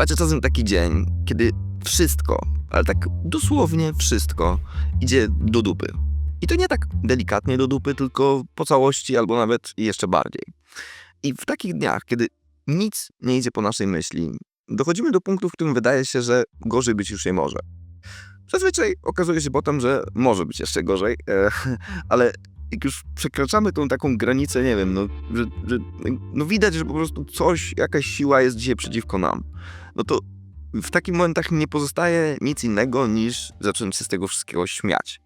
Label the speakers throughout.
Speaker 1: Macie czasem taki dzień, kiedy wszystko, ale tak dosłownie wszystko idzie do dupy. I to nie tak delikatnie do dupy, tylko po całości albo nawet jeszcze bardziej. I w takich dniach, kiedy nic nie idzie po naszej myśli, dochodzimy do punktu, w którym wydaje się, że gorzej być już nie może. Zazwyczaj okazuje się potem, że może być jeszcze gorzej, e, ale jak już przekraczamy tą taką granicę, nie wiem, no, że, że no widać, że po prostu coś, jakaś siła jest dzisiaj przeciwko nam, no to w takich momentach nie pozostaje nic innego niż zacząć się z tego wszystkiego śmiać.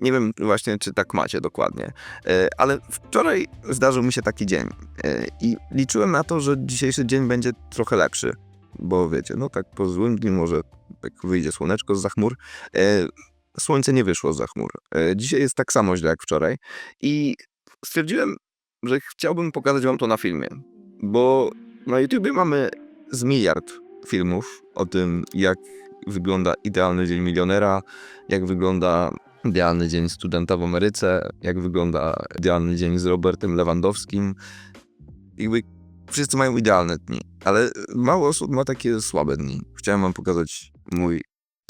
Speaker 1: Nie wiem właśnie, czy tak macie dokładnie, e, ale wczoraj zdarzył mi się taki dzień e, i liczyłem na to, że dzisiejszy dzień będzie trochę lepszy, bo wiecie, no tak po złym dniu może tak wyjdzie słoneczko z chmur. E, Słońce nie wyszło za chmur. Dzisiaj jest tak samo źle jak wczoraj i stwierdziłem, że chciałbym pokazać wam to na filmie, bo na YouTubie mamy z miliard filmów o tym, jak wygląda idealny dzień milionera, jak wygląda idealny dzień studenta w Ameryce, jak wygląda idealny dzień z Robertem Lewandowskim. Jakby wszyscy mają idealne dni, ale mało osób ma takie słabe dni. Chciałem wam pokazać mój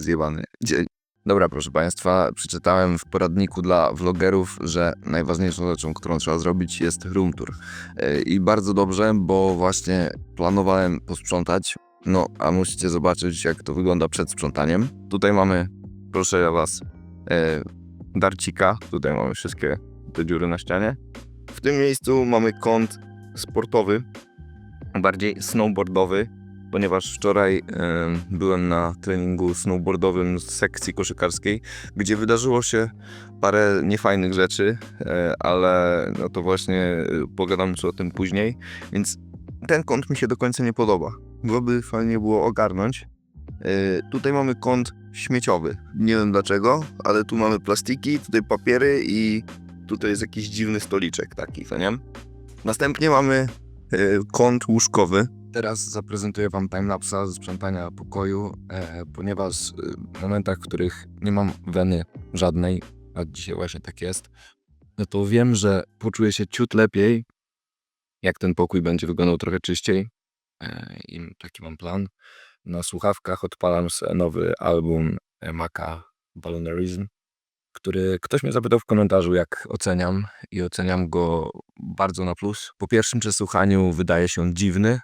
Speaker 1: zjebany dzień. Dobra, proszę Państwa, przeczytałem w poradniku dla vlogerów, że najważniejszą rzeczą, którą trzeba zrobić jest room tour. E, I bardzo dobrze, bo właśnie planowałem posprzątać. No, a musicie zobaczyć, jak to wygląda przed sprzątaniem. Tutaj mamy, proszę Was, e, darcika. Tutaj mamy wszystkie te dziury na ścianie. W tym miejscu mamy kąt sportowy, bardziej snowboardowy, ponieważ wczoraj e, byłem na treningu snowboardowym z sekcji koszykarskiej, gdzie wydarzyło się parę niefajnych rzeczy, e, ale no to właśnie e, pogadam już o tym później, więc ten kąt mi się do końca nie podoba. Byłoby fajnie było ogarnąć. E, tutaj mamy kąt śmieciowy. Nie wiem dlaczego, ale tu mamy plastiki, tutaj papiery i tutaj jest jakiś dziwny stoliczek taki, co nie? Następnie mamy e, kąt łóżkowy. Teraz zaprezentuję Wam timelapsa sprzątania pokoju, e, ponieważ w momentach, w których nie mam weny żadnej, a dzisiaj właśnie tak jest, no to wiem, że poczuję się ciut lepiej, jak ten pokój będzie wyglądał trochę czyściej. E, I taki mam plan. Na słuchawkach odpalam nowy album e, Maka Ballonerism, który ktoś mnie zapytał w komentarzu, jak oceniam i oceniam go bardzo na plus. Po pierwszym przesłuchaniu wydaje się on dziwny,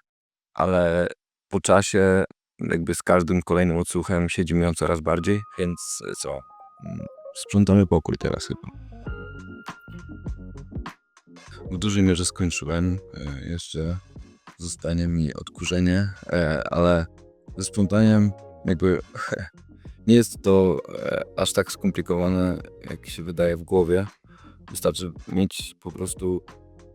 Speaker 1: ale po czasie, jakby z każdym kolejnym odsłuchem siedzi mi on coraz bardziej, więc co? Mm, Sprzątamy pokój teraz chyba. W dużej mierze skończyłem. e, Jeszcze zostanie mi odkurzenie, e, ale ze sprzątaniem jakby nie jest to e, aż tak skomplikowane, jak się wydaje w głowie. Wystarczy mieć po prostu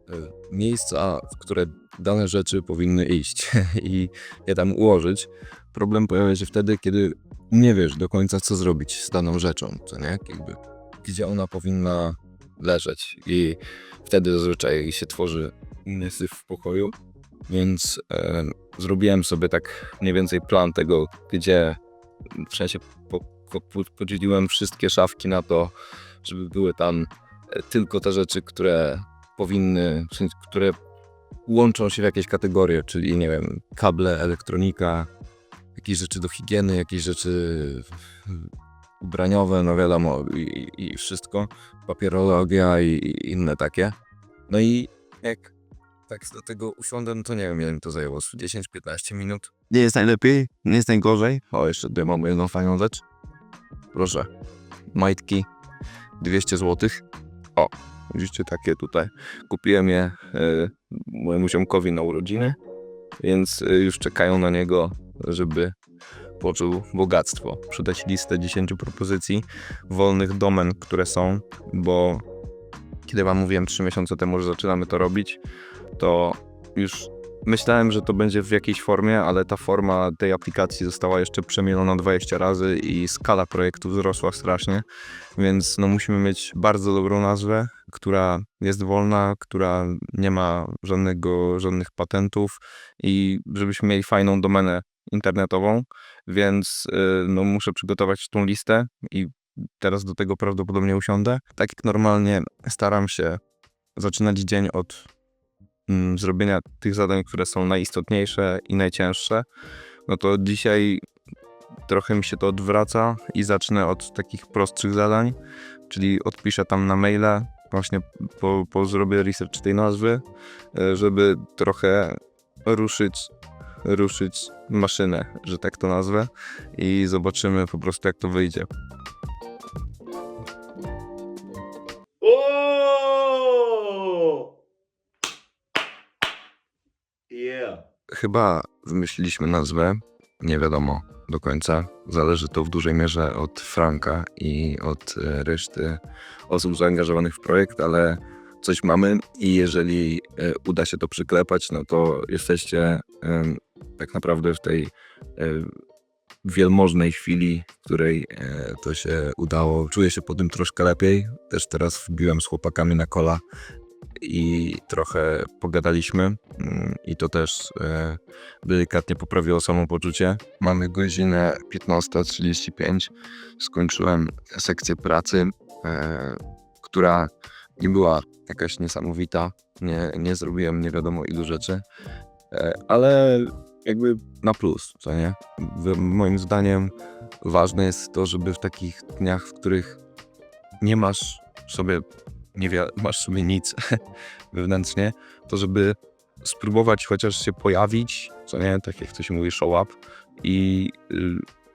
Speaker 1: e, miejsca, w które dane rzeczy powinny iść i je tam ułożyć. Problem pojawia się wtedy, kiedy nie wiesz do końca, co zrobić z daną rzeczą, co nie? Jakby, gdzie ona powinna leżeć i wtedy zazwyczaj się tworzy syf w pokoju, więc e, zrobiłem sobie tak mniej więcej plan tego, gdzie w sensie po, po, po, podzieliłem wszystkie szafki na to, żeby były tam e, tylko te rzeczy, które powinny, które łączą się w jakieś kategorie, czyli nie wiem, kable, elektronika, jakieś rzeczy do higieny, jakieś rzeczy ubraniowe, no wiadomo, i, i wszystko, papierologia i, i inne takie. No i jak tak do tego usiądę, no to nie wiem, ile mi to zajęło, z 10-15 minut. Nie jest najlepiej, nie jest najgorzej. O, jeszcze tutaj mamy jedną fajną rzecz. Proszę, majtki, 200 zł. O, widzicie takie tutaj. Kupiłem je e, mojemu ziomkowi na urodziny, więc e, już czekają na niego, żeby poczuł bogactwo. Przyda ci listę 10 propozycji wolnych domen, które są, bo kiedy wam mówiłem 3 miesiące temu, że zaczynamy to robić, to już myślałem, że to będzie w jakiejś formie, ale ta forma tej aplikacji została jeszcze przemielona 20 razy i skala projektu wzrosła strasznie, więc no musimy mieć bardzo dobrą nazwę, która jest wolna, która nie ma żadnego, żadnych patentów i żebyśmy mieli fajną domenę internetową, więc y, no muszę przygotować tą listę i teraz do tego prawdopodobnie usiądę. Tak jak normalnie staram się zaczynać dzień od mm, zrobienia tych zadań, które są najistotniejsze i najcięższe, no to dzisiaj trochę mi się to odwraca i zacznę od takich prostszych zadań, czyli odpiszę tam na maila, właśnie po, po zrobię research tej nazwy, e, żeby trochę ruszyć, ruszyć maszynę, że tak to nazwę i zobaczymy po prostu jak to wyjdzie. Chyba wymyśliliśmy nazwę, nie wiadomo do końca. Zależy to w dużej mierze od Franka i od e, reszty osób zaangażowanych w projekt, ale coś mamy i jeżeli e, uda się to przyklepać, no to jesteście tak naprawdę w tej e, wielmożnej chwili, w której to się udało. Czuję się po tym troszkę lepiej. Też teraz wbiłem z chłopakami na kola i trochę pogadaliśmy mm, i to też e, delikatnie poprawiło samopoczucie. Mamy godzinę 15.35. Skończyłem sekcję pracy, e, która nie była jakaś niesamowita. Nie, nie zrobiłem nie wiadomo ilu rzeczy, e, ale jakby na plus, co nie? W, moim zdaniem ważne jest to, żeby w takich dniach, w których nie masz sobie, nie wie, masz sobie nic wewnętrznie, to żeby spróbować chociaż się pojawić, co nie, tak jak to się mówi, show up i y,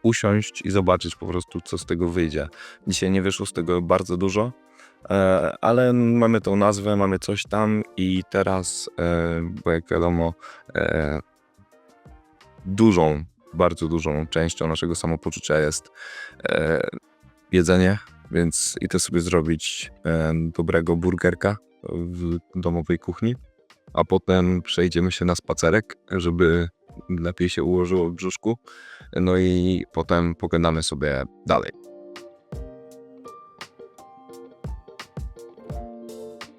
Speaker 1: usiąść i zobaczyć po prostu, co z tego wyjdzie. Dzisiaj nie wyszło z tego bardzo dużo, e, ale mamy tą nazwę, mamy coś tam i teraz, e, bo jak wiadomo, e, dużą, bardzo dużą częścią naszego samopoczucia jest e, jedzenie, więc idę sobie zrobić e, dobrego burgerka w domowej kuchni, a potem przejdziemy się na spacerek, żeby lepiej się ułożyło w brzuszku, no i potem pogadamy sobie dalej.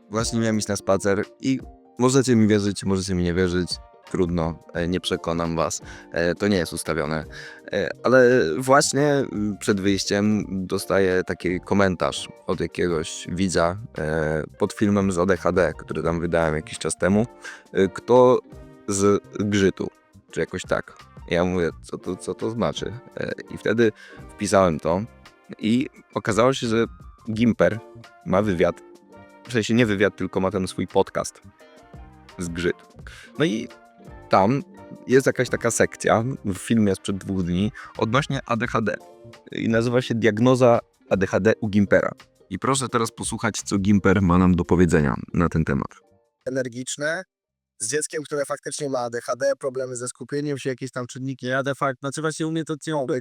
Speaker 1: Właśnie miałem iść na spacer i możecie mi wierzyć, możecie mi nie wierzyć, trudno, e, nie przekonam was, e, to nie jest ustawione. E, Ale właśnie mm, przed wyjściem dostaję taki komentarz od jakiegoś widza pod filmem z ADHD, który tam wydałem jakiś czas temu. Kto z grzytu, czy jakoś tak. Ja mówię, co to, co to znaczy? I wtedy wpisałem to i okazało się, że Gimper ma wywiad, w sensie nie wywiad, tylko ma ten swój podcast z grzytu. No i tam jest jakaś taka sekcja w filmie sprzed dwóch dni odnośnie ADHD. I nazywa się Diagnoza ADHD u Gimpera. I proszę teraz posłuchać, co Gimper ma nam do powiedzenia na ten temat.
Speaker 2: energiczne z dzieckiem, które faktycznie ma ADHD, problemy ze skupieniem się, jakieś tam czynniki. Facto, znaczy właśnie u mnie to.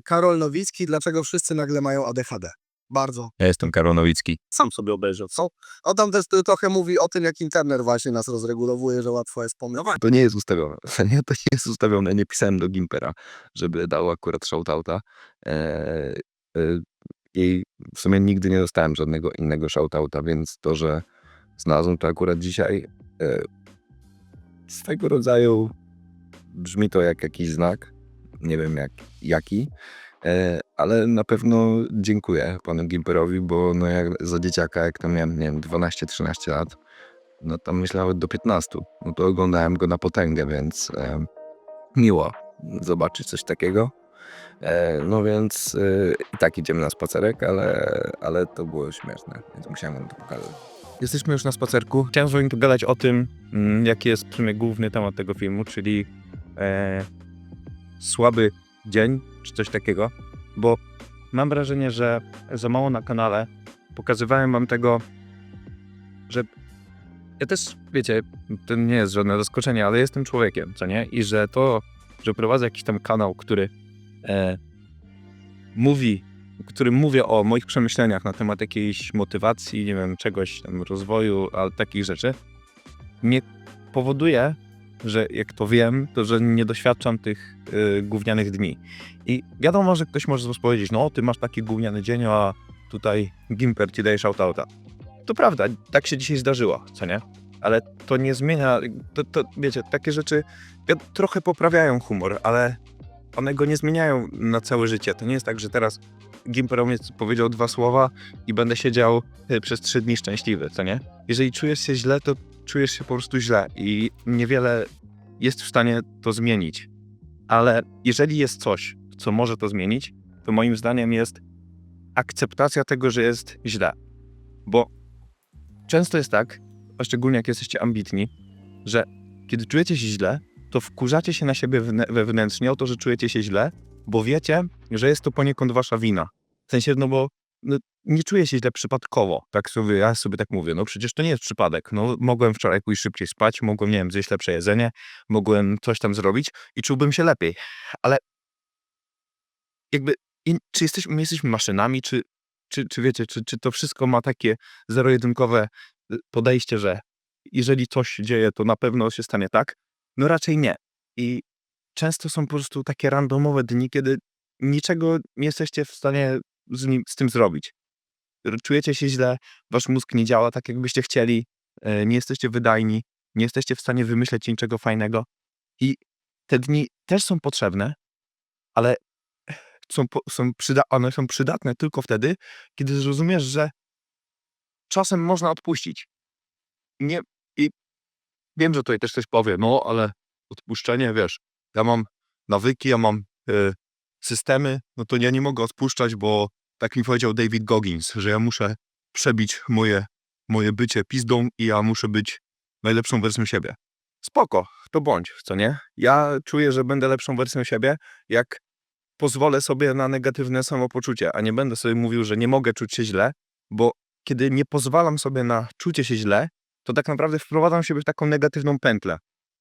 Speaker 2: Karol Nowicki, dlaczego wszyscy nagle mają ADHD? Bardzo.
Speaker 1: Ja jestem Karol Nowicki.
Speaker 3: Sam sobie obejrzał.
Speaker 2: Co? On tam też y, trochę mówi o tym, jak internet właśnie nas rozregulowuje, że łatwo jest pomylić.
Speaker 1: To nie jest ustawione. Nie, to nie jest ustawione. Nie pisałem do Gimpera, żeby dał akurat shoutouta. Eee, e, I w sumie nigdy nie dostałem żadnego innego shoutouta, więc to, że znalazłem to akurat dzisiaj, e, swego rodzaju brzmi to jak jakiś znak. Nie wiem jak, jaki, e, ale na pewno dziękuję panu Gimperowi, bo no jak za dzieciaka, jak tam miałem, nie wiem, 12-13 lat, no tam myślałem do 15, no to oglądałem go na potęgę, więc e, miło zobaczyć coś takiego. E, no więc e, i tak idziemy na spacerek, ale, ale to było śmieszne, więc musiałem wam to pokazać.
Speaker 4: Jesteśmy już na spacerku. Chciałem z wami pogadać o tym, mm, jaki jest w sumie główny temat tego filmu, czyli e, słaby dzień, czy coś takiego, bo mam wrażenie, że za mało na kanale pokazywałem wam tego, że ja też, wiecie, to nie jest żadne zaskoczenie, ale jestem człowiekiem, co nie? I że to, że prowadzę jakiś tam kanał, który e, mówi którym mówię o moich przemyśleniach na temat jakiejś motywacji, nie wiem, czegoś tam, rozwoju, ale takich rzeczy, nie powoduje, że jak to wiem, to że nie doświadczam tych y, gównianych dni. I wiadomo, że ktoś może powiedzieć, no ty masz taki gówniany dzień, a tutaj Gimper ci daje shoutouta. To prawda, tak się dzisiaj zdarzyło, co nie? Ale to nie zmienia, to, to wiecie, takie rzeczy trochę poprawiają humor, ale one go nie zmieniają na całe życie. To nie jest tak, że teraz Gimper powiedział dwa słowa i będę siedział y, przez trzy dni szczęśliwy, co nie? Jeżeli czujesz się źle, to czujesz się po prostu źle i niewiele jest w stanie to zmienić.
Speaker 1: Ale jeżeli jest coś, co może to zmienić, to moim zdaniem jest akceptacja tego, że jest źle. Bo często jest tak, a szczególnie jak jesteście ambitni, że kiedy czujecie się źle, to wkurzacie się na siebie wewnętrznie o to, że czujecie się źle, bo wiecie, że jest to poniekąd wasza wina. W sensie, no bo no, nie czuję się źle przypadkowo. Tak sobie, ja sobie tak mówię, no przecież to nie jest przypadek. No mogłem wczoraj pójść szybciej spać, mogłem, nie wiem, zjeść lepsze jedzenie, mogłem coś tam zrobić i czułbym się lepiej. Ale jakby, czy jesteśmy, my jesteśmy maszynami, czy, czy, czy wiecie, czy, czy to wszystko ma takie zero-jedynkowe y, podejście, że jeżeli coś się dzieje, to na pewno się stanie tak? No raczej nie. I często są po prostu takie randomowe dni, kiedy niczego nie jesteście w stanie z, nim, z tym zrobić. Czujecie się źle, wasz mózg nie działa tak, jakbyście chcieli, e, nie jesteście wydajni, nie jesteście w stanie wymyśleć niczego fajnego. I te dni też są potrzebne, ale są, są przyda- one są przydatne tylko wtedy, kiedy zrozumiesz, że czasem można odpuścić. Nie, I wiem, że tutaj też ktoś powie, no ale odpuszczenie, wiesz, ja mam nawyki, ja mam e, systemy, no to ja nie mogę odpuszczać, bo tak mi powiedział David Goggins, że ja muszę przebić moje, moje bycie pizdą i ja muszę być najlepszą wersją siebie. Spoko, to bądź, co nie? Ja czuję, że będę lepszą wersją siebie, jak pozwolę sobie na negatywne samopoczucie, a nie będę sobie mówił, że nie mogę czuć się źle, bo kiedy nie pozwalam sobie na czucie się źle, to tak naprawdę wprowadzam siebie w taką negatywną pętlę,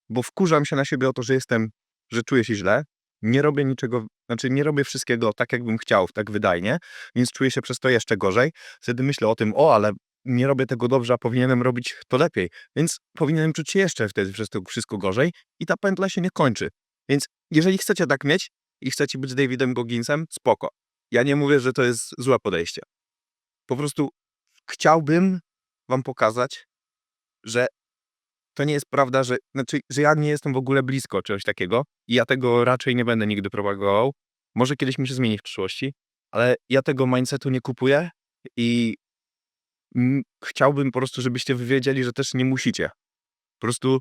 Speaker 1: bo wkurzam się na siebie o to, że jestem, że czuję się źle, nie robię niczego, znaczy nie robię wszystkiego tak, jakbym chciał, tak wydajnie, więc czuję się przez to jeszcze gorzej. Wtedy myślę o tym, o, ale nie robię tego dobrze, a powinienem robić to lepiej, więc powinienem czuć się jeszcze wtedy przez to wszystko gorzej i ta pętla się nie kończy. Więc jeżeli chcecie tak mieć i chcecie być Davidem Gogginsem, spoko. Ja nie mówię, że to jest złe podejście. Po prostu chciałbym wam pokazać, że to nie jest prawda, że, znaczy, że ja nie jestem w ogóle blisko czegoś takiego i ja tego raczej nie będę nigdy propagował. Może kiedyś mi się zmieni w przyszłości, ale ja tego mindsetu nie kupuję i chciałbym po prostu, żebyście wiedzieli, że też nie musicie. Po prostu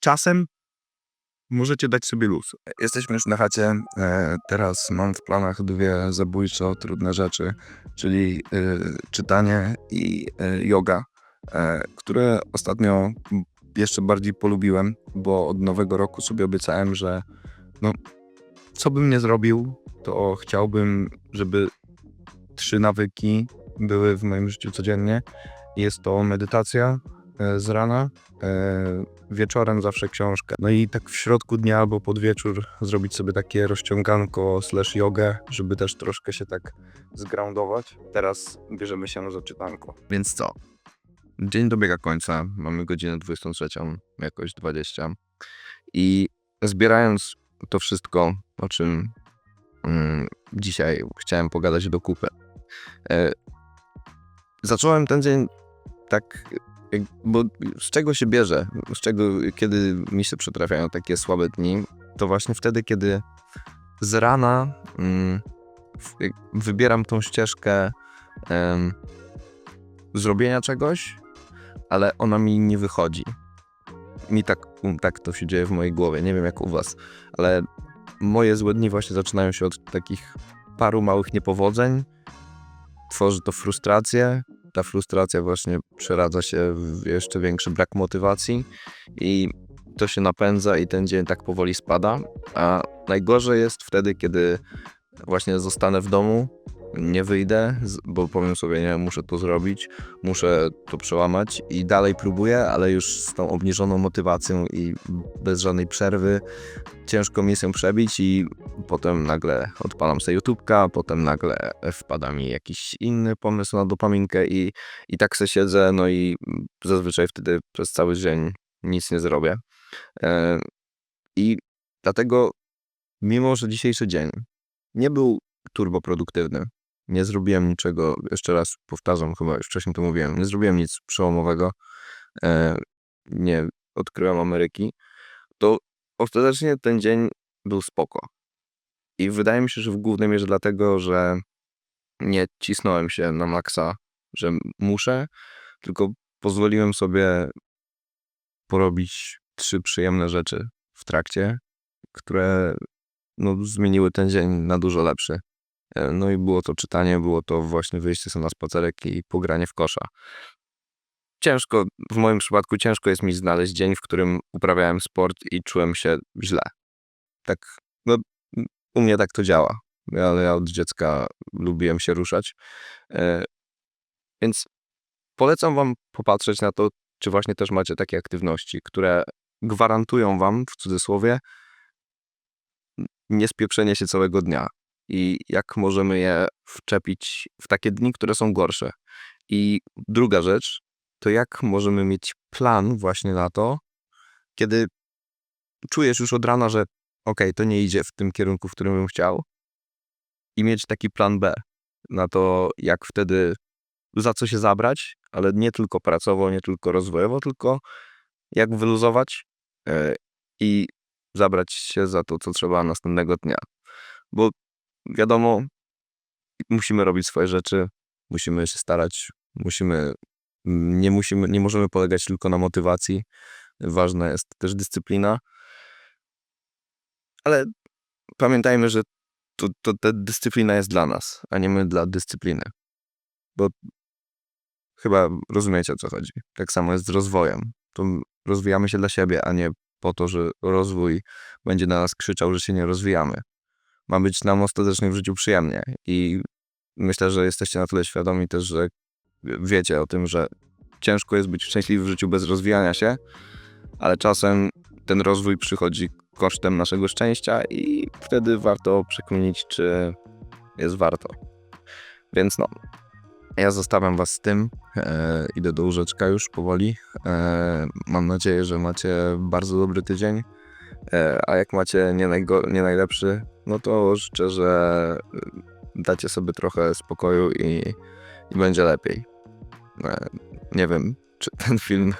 Speaker 1: czasem możecie dać sobie luz.
Speaker 5: Jesteśmy już na chacie. E, teraz mam w planach dwie zabójczo trudne rzeczy, czyli e, czytanie i e, yoga, e, które ostatnio jeszcze bardziej polubiłem, bo od nowego roku sobie obiecałem, że no, co bym nie zrobił, to chciałbym, żeby trzy nawyki były w moim życiu codziennie. Jest to medytacja e, z rana, e, wieczorem zawsze książka. No i tak w środku dnia albo pod wieczór zrobić sobie takie rozciąganko slash jogę, żeby też troszkę się tak zgroundować. Teraz bierzemy się za czytanko.
Speaker 6: Więc co? Dzień dobiega końca, mamy godzinę 23, jakoś 20. I zbierając to wszystko, o czym mm, dzisiaj chciałem pogadać do kupy, e, zacząłem ten dzień tak, jak, bo z czego się bierze, z czego, kiedy mi się przytrafiają takie słabe dni, to właśnie wtedy, kiedy z rana mm, wybieram tą ścieżkę em, zrobienia czegoś, ale ona mi nie wychodzi. Mi tak, tak to się dzieje w mojej głowie. Nie wiem jak u was, ale moje złe dni właśnie zaczynają się od takich paru małych niepowodzeń. Tworzy to frustrację. Ta frustracja właśnie przeradza się w jeszcze większy brak motywacji i to się napędza i ten dzień tak powoli spada. A najgorzej jest wtedy, kiedy właśnie zostanę w domu, nie wyjdę, bo powiem sobie, nie, muszę to zrobić, muszę to przełamać i dalej próbuję, ale już z tą obniżoną motywacją i bez żadnej przerwy ciężko mi ją przebić i potem nagle odpalam sobie YouTube'ka, potem nagle wpada mi jakiś inny pomysł na dopaminkę i, i tak se siedzę, no i zazwyczaj wtedy przez cały dzień nic nie zrobię. E, I dlatego, mimo że dzisiejszy dzień nie był turboproduktywny, nie zrobiłem niczego, jeszcze raz powtarzam, chyba już wcześniej to mówiłem, nie zrobiłem nic przełomowego, e, nie odkryłem Ameryki, to ostatecznie ten dzień był spoko. I wydaje mi się, że w głównej mierze dlatego, że nie cisnąłem się na maksa, że muszę, tylko pozwoliłem sobie porobić trzy przyjemne rzeczy w trakcie
Speaker 1: które no, zmieniły ten dzień na dużo lepszy. E, No i było to czytanie, było to właśnie wyjście sobie na spacerek i pogranie w kosza. Ciężko, w moim przypadku ciężko jest mi znaleźć dzień, w którym uprawiałem sport i czułem się źle. Tak, no, u mnie tak to działa, ale ja od dziecka lubiłem się ruszać. E, Więc polecam wam popatrzeć na to, czy właśnie też macie takie aktywności, które gwarantują wam, w cudzysłowie, niespieprzenie się całego dnia i jak możemy je wczepić w takie dni, które są gorsze. I druga rzecz, to jak możemy mieć plan właśnie na to, kiedy czujesz już od rana, że okej, to nie idzie w tym kierunku, w którym bym chciał i mieć taki plan B na to, jak wtedy za co się zabrać, ale nie tylko pracowo, nie tylko rozwojowo, tylko jak wyluzować e, i zabrać się za to, co trzeba następnego dnia. Bo wiadomo, musimy robić swoje rzeczy, musimy się starać, musimy, nie musimy, nie możemy polegać tylko na motywacji. Ważna jest też dyscyplina. Ale pamiętajmy, że to, to ta dyscyplina jest dla nas, a nie my dla dyscypliny. Bo chyba rozumiecie o co chodzi. Tak samo jest z rozwojem. To rozwijamy się dla siebie, a nie po to, że rozwój będzie na nas krzyczał, że się nie rozwijamy. Ma być nam ostatecznie w życiu przyjemnie i myślę, że jesteście na tyle świadomi też, że wiecie o tym, że ciężko jest być szczęśliwy w życiu bez rozwijania się, ale czasem ten rozwój przychodzi kosztem naszego szczęścia i wtedy warto przekminić, czy jest warto. Więc no, ja zostawiam was z tym. E, idę do łóżeczka już powoli. E, mam nadzieję, że macie bardzo dobry tydzień. E, a jak macie nie, najgo- nie najlepszy, no to życzę, że e, dacie sobie trochę spokoju i, i będzie lepiej. E, nie wiem, czy ten film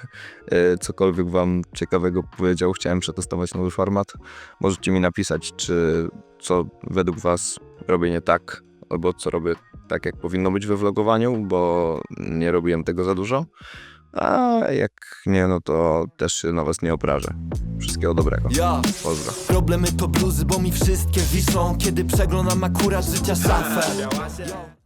Speaker 1: e, cokolwiek wam ciekawego powiedział. Chciałem przetestować nowy format. Możecie mi napisać, czy co według was robię nie tak, albo co robię tak, jak powinno być we vlogowaniu, bo nie robiłem tego za dużo. A jak nie, no to też się na was nie obrażę. Wszystkiego dobrego.
Speaker 7: Ja,
Speaker 1: Pozdro.
Speaker 7: problemy to bluzy, bo mi wszystkie wiszą Kiedy przeglądam akurat życia szafę